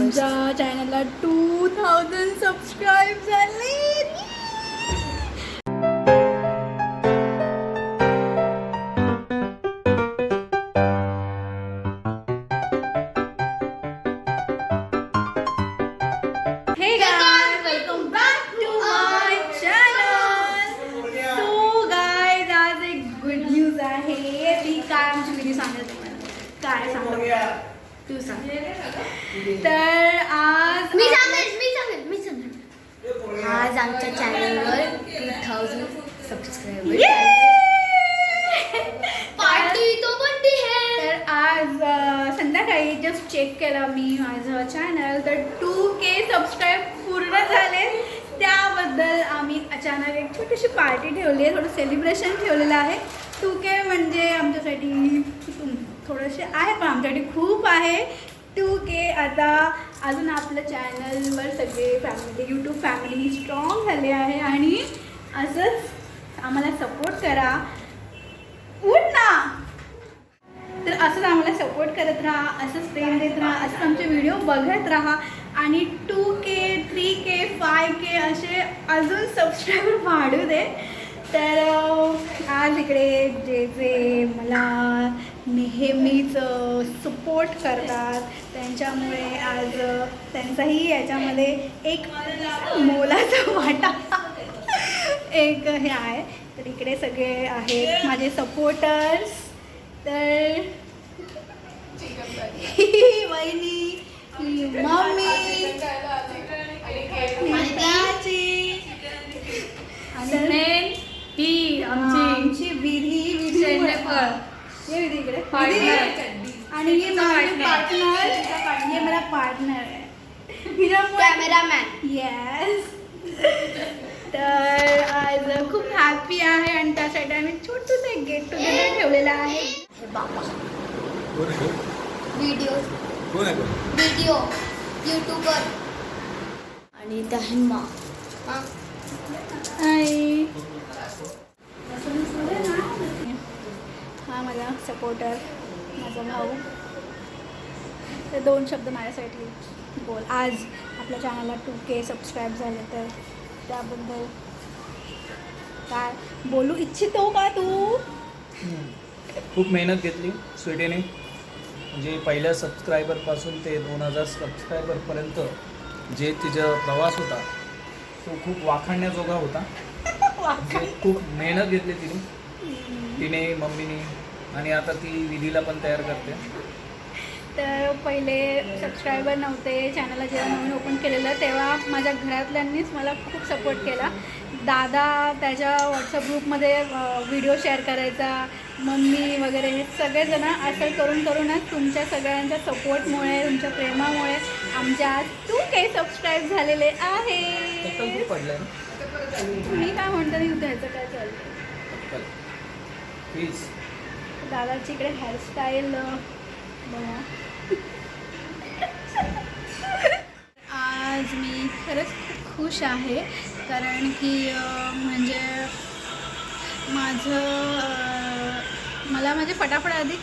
आमच्या चॅनलला two thousand subscribe झाले. Hey गुड आहे. ती काय आमची काय सांगू तू सांग तर आज मी सांगेन मी सांगेन मी सांगेन आज आमच्या चॅनलवर टू थाउजंड सबस्क्रायबर पार्टी तो बनती है. तर आज संध्याकाळी जस्ट चेक केला मी माझं चॅनल तर टू के सबस्क्राईब पूर्ण झाले. त्याबद्दल आम्ही अचानक एक छोटीशी पार्टी ठेवली आहे. थोडं सेलिब्रेशन ठेवलेलं आहे. टू के म्हणजे आमच्यासाठी तुम- थोडंसे आहे पण आमच्यासाठी खूप आहे. टू के आता अजून आपलं चॅनलवर सगळे फॅमिली यूट्यूब फॅमिली स्ट्रॉंग झाले आहे आणि असंच आम्हाला सपोर्ट करा. उठ ना! तर असंच आम्हाला सपोर्ट करत राहा असंच प्रेम देत राहा असंच आमचे व्हिडिओ बघत राहा. आणि two K three K five K असे अजून सबस्क्रायबर वाढू दे. तर आज इकडे जे जे मला नेहमीच सपोर्ट करतात. त्यांच्यामुळे आज त्यांचाही याच्यामध्ये एक मोलाचा वाटा एक हे आहे. तर इकडे सगळे आहेत माझे सपोर्टर्स तर ही वहिनी मम्मी ये विधी इकडे Partner. विधी. आणि ही माझी. पार्टनर हे। मला पार्टनर आहे. कॅमेरामॅन येस तर आज खूप हॅपी आहे आणि त्यासाठी आम्ही छोटंसं एक गेट टुगेदर ठेवलेलं आहे. हे बाबा. कोण आहे तो? व्हिडिओ कोण आहे तो? व्हिडिओ यूट्यूबर आणि त्या हिमा हां हा माझा सपोर्टर माझा भाऊ. तर दोन शब्द माझ्यासाठी बोल. आज आपल्या चॅनलला टू के सबस्क्राईब झाले तर त्याबद्दल काय? बोलू इच्छितो का तू? खूप मेहनत घेतली स्वीटीने. म्हणजे पहिल्या सबस्क्रायबरपासून ते दोन हजार सबस्क्रायबरपर्यंत जे तिचा प्रवास होता तो खूप वाखाणण्याजोगा होता. खूप मेहनत घेतली तिने. तिने मम्मीने आणि आता ती विधीला पण तयार करते. तर पहिले सबस्क्रायबर नव्हते चॅनलला जेव्हा नवीन ओपन केलेलं तेव्हा माझ्या घरातल्यांनीच मला खूप सपोर्ट केला. दादा त्याच्या व्हॉट्सअप ग्रुपमध्ये व्हिडिओ शेअर करायचा मम्मी वगैरे हे सगळेजण असं करून करूनच तुमच्या सगळ्यांच्या सपोर्टमुळे तुमच्या प्रेमामुळे आमच्या आज टू के सबस्क्राईब झालेले आहे. मी काय म्हणतो नाही ह्याचं काय चालतं प्लीज दादाची इकडे हेअरस्टाईल बघा. आज मी खरंच खूप खुश आहे कारण की म्हणजे माझं मला म्हणजे फटाफट आधी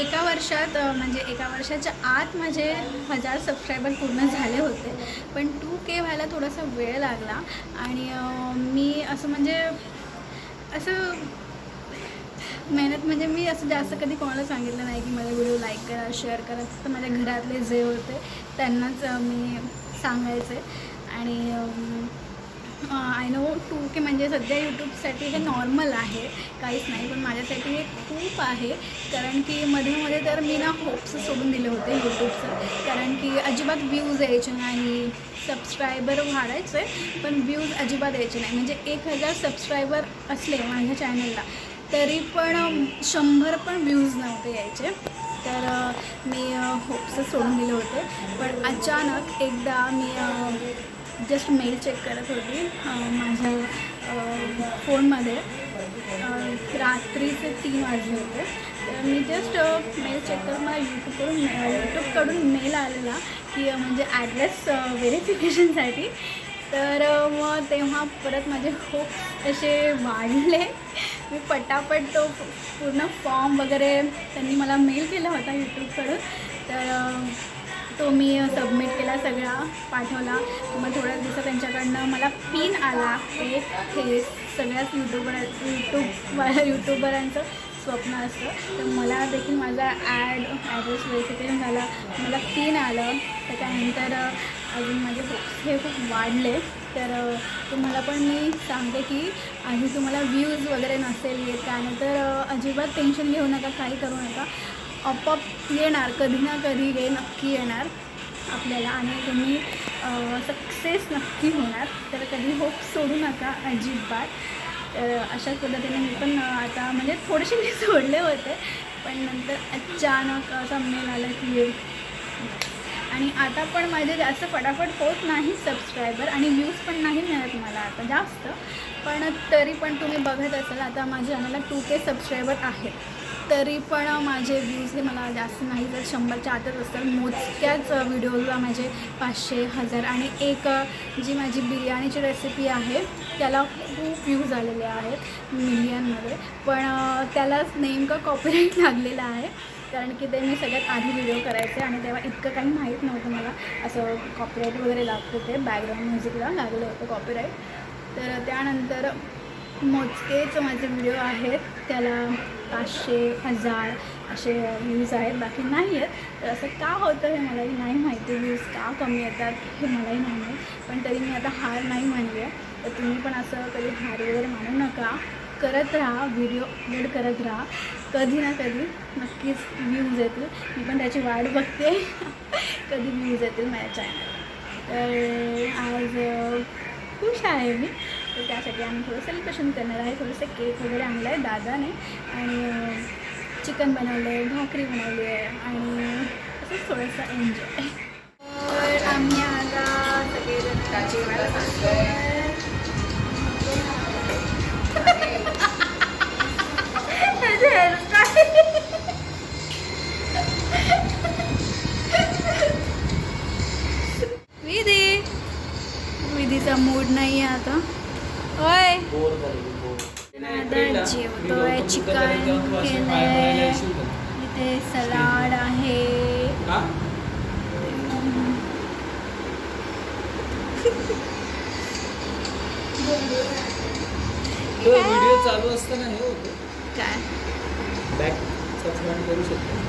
एका वर्षात म्हणजे एका वर्षाच्या आत माझे हजार सबस्क्रायबर पूर्ण झाले होते. पण टू के व्हायला थोडासा वेळ लागला आणि मी असं म्हणजे असं मेहनत म्हणजे मी असं जास्त कधी कोणाला सांगितलं नाही की मला व्हिडिओ लाईक करा शेअर करा. तर माझ्या घरातले जे होते त्यांनाच मी सांगायचे. आणि आय नो टू की म्हणजे सध्या यूट्यूबसाठी हे नॉर्मल आहे. काहीच नाही पण माझ्यासाठी हे खूप आहे. कारण की मध्ये मध्ये तर मी ना होप्स सोडून दिले होते यूट्यूबचं कारण की अजिबात व्ह्यूज यायचे नाही सबस्क्रायबर वाढायचे पण व्ह्यूज अजिबात यायचे नाही. म्हणजे एक हजार सबस्क्रायबर असले माझ्या चॅनलला तरी पण शंभर पण व्ह्यूज नव्हते यायचे. तर मी होप्स सोडून दिले होते. पण अचानक एकदा मी जस्ट मेल चेक करत होती माझ्या फोनमध्ये रात्रीचे तीन वाजले होते. तर मी जस्ट मेल चेक करून मला यूट्यूबकडून यूट्यूबकडून मेल आलेला की म्हणजे ॲड्रेस व्हेरिफिकेशनसाठी तर मग तेव्हा परत माझे होप असे वाढले. मी पटापट तो पूर्ण फॉर्म वगैरे त्यांनी मला मेल केला होता यूट्यूबकडून. तर तो मी सबमिट केला सगळा पाठवला. मग थोड्याच दिवसात त्यांच्याकडनं मला पिन आला. एक हे सगळ्याच यूट्यूबर यूट्यूब यूट्यूबरांचं स्वप्न असतं. तर मला देखील माझा ॲड ॲड्रेस व्हेरिफिकेशन झाला. मला पिन आलं. त्याच्यानंतर अजून माझे हे खूप वाढले. तर तुम्हाला पण मी सांगते की आधी तुम्हाला व्ह्यूज वगैरे नसेल येत त्यानंतर अजिबात टेन्शन घेऊ नका काही करू नका. आपोआप येणार कधी ना कधी हे नक्की येणार आपल्याला आणि तुम्ही सक्सेस नक्की होणार. तर कधी होप सोडू नका अजिबात. तर अशाच पद्धतीने मी पण आता म्हणजे थोडेसे मी सोडले होते. पण नंतर अचानक असं मेल आलं की आणि आता पण माझे जास्त फटाफट होत नाही सबस्क्रायबर आणि व्ह्यूज पण नाही मिळत मला आता जास्त. पण तरी पण तुम्ही बघत असाल आता माझ्या चॅनलला टू के सबस्क्रायबर आहेत. तरी पण माझे व्ह्यूज हे मला जास्त नाही तर शंभरच्या आतच असतात मोजक्याच व्हिडिओला माझे पाचशे हजार आणि एक जी माझी बिर्याणीची रेसिपी आहे त्याला खूप व्ह्यूज आलेले आहेत मिलियनमध्ये पण त्याला त्यालाच नेमकं कॉपीराईट लागलेलं आहे. कारण की ते मी सगळ्यात आधी व्हिडिओ करायचे आणि तेव्हा इतकं काही माहीत नव्हतं मला. असं कॉपीराईट वगैरे लागतं ते बॅकग्राऊंड म्युझिकला लागलं होतं कॉपीराईट तर त्यानंतर मोजकेच माझे व्हिडिओ आहेत. त्याला पाचशे हजार असे व्ह्यूज आहेत. बाकी नाही आहेत तर असं का होतं हे मलाही नाही माहिती. व्ह्यूज का कमी येतात हे मलाही नाही माहीत. पण तरी मी आता हार नाही मानली आहे. तर तुम्ही पण असं कधी हार वगैरे मानू नका. करत राहा व्हिडिओ अपलोड करत राहा. कधी ना कधी नक्कीच व्ह्यूज येतील. मी पण त्याची वाट बघते. कधी व्ह्यूज येतील माझ्या चॅनल तर आज खुश आहे मी. तर त्यासाठी आम्ही थोडं सेलिब्रेशन करणार आहे. थोडंसं केक वगैरे आणलं आहे दादाने. आणि चिकन बनवलं आहे भाकरी बनवली आहे. आणि असंच थोडंसं एन्जॉय तर आम्ही आता सगळेजण चालू असताना हे होतं. काय? बॅक सबस्क्राईब करू शकतो.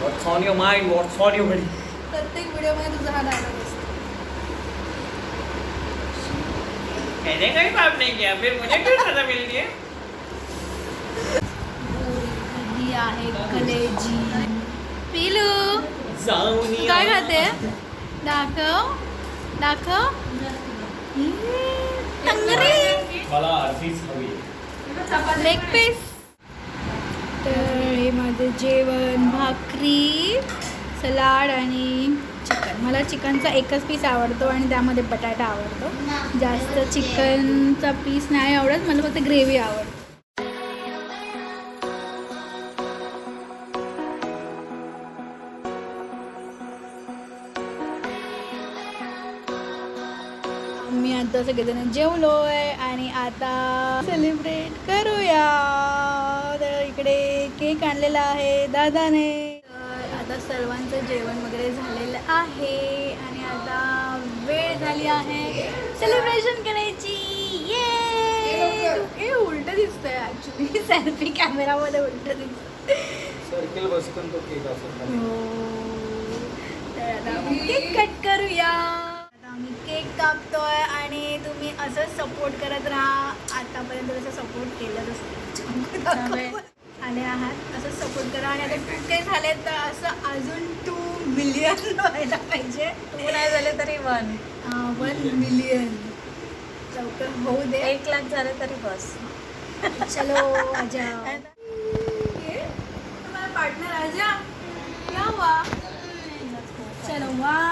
What's on your mind? What's on your mind? प्रत्येक व्हिडिओमध्ये तुझा हा डायलॉग असतो. मैंने कोई पाप नहीं किया? फिर मुझे क्यों सजा मिल रही है कधी आहे कलेजी. पिलू! तू काय खाते? दाखव. दाखव. लेग पीस तर हे माझं जेवण भाकरी सलाड आणि चिकन. मला चिकनचा एकच पीस आवडतो आणि त्यामध्ये बटाटा आवडतो. जास्त चिकनचा पीस नाही आवडत मला फक्त ग्रेव्ही आवडते. आता सगळेजण जेवलो आहे आणि आता सेलिब्रेट करूया. तर इकडे केक आणलेला आहे दादाने. तर आता सर्वांचं जेवण वगैरे झालेलं आहे आणि आता वेळ झाली आहे सेलिब्रेशन करायची. ये हे उलट दिसतंय ॲक्च्युली सेल्फी कॅमेरामध्ये उलट दिसतंय. सर्कल बसकन तो केक असेल हो. तर आता आपण केक कट करूया. आम्ही केक कापतोय आणि तुम्ही असंच सपोर्ट करत राहा. आतापर्यंत जसं सपोर्ट केलं तसं आले आहात असं सपोर्ट करा. आणि आता टू के झाले तर असं अजून टू मिलियन व्हायला पाहिजे. तू नाही झाले तरी वन वन मिलियन लवकर होऊ दे. एक लाख झाले तरी बस. चलो तुम्हाला पार्टनर आजा? क्या हुआ चलो वन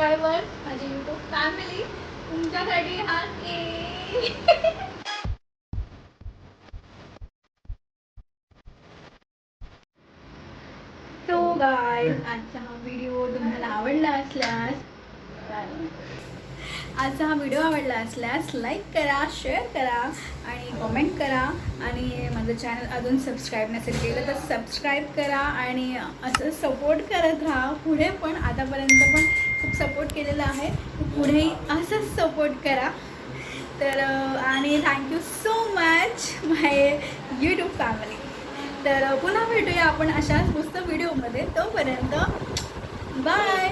सबस्क्रायबर माझी यूट्यूब फॅमिली तुमच्यासाठी हा केक सो गाय आजचा हा व्हिडिओ तुम्हाला आवडला असल्यास आजचा हा व्हिडिओ आवडला असल्यास लाईक करा शेअर करा आणि कॉमेंट करा. आणि माझं चॅनल अजून सबस्क्राईब नसेल केलं तर सबस्क्राईब करा आणि असं सपोर्ट करत राहा. पुढे पण आतापर्यंत पण खूप सपोर्ट केलेला आहे. पुढेही असंच सपोर्ट करा. तर आणि thank you so much my YouTube family तर पुन्हा भेटूया आपण अशाच मस्त व्हिडिओमध्ये तोपर्यंत बाय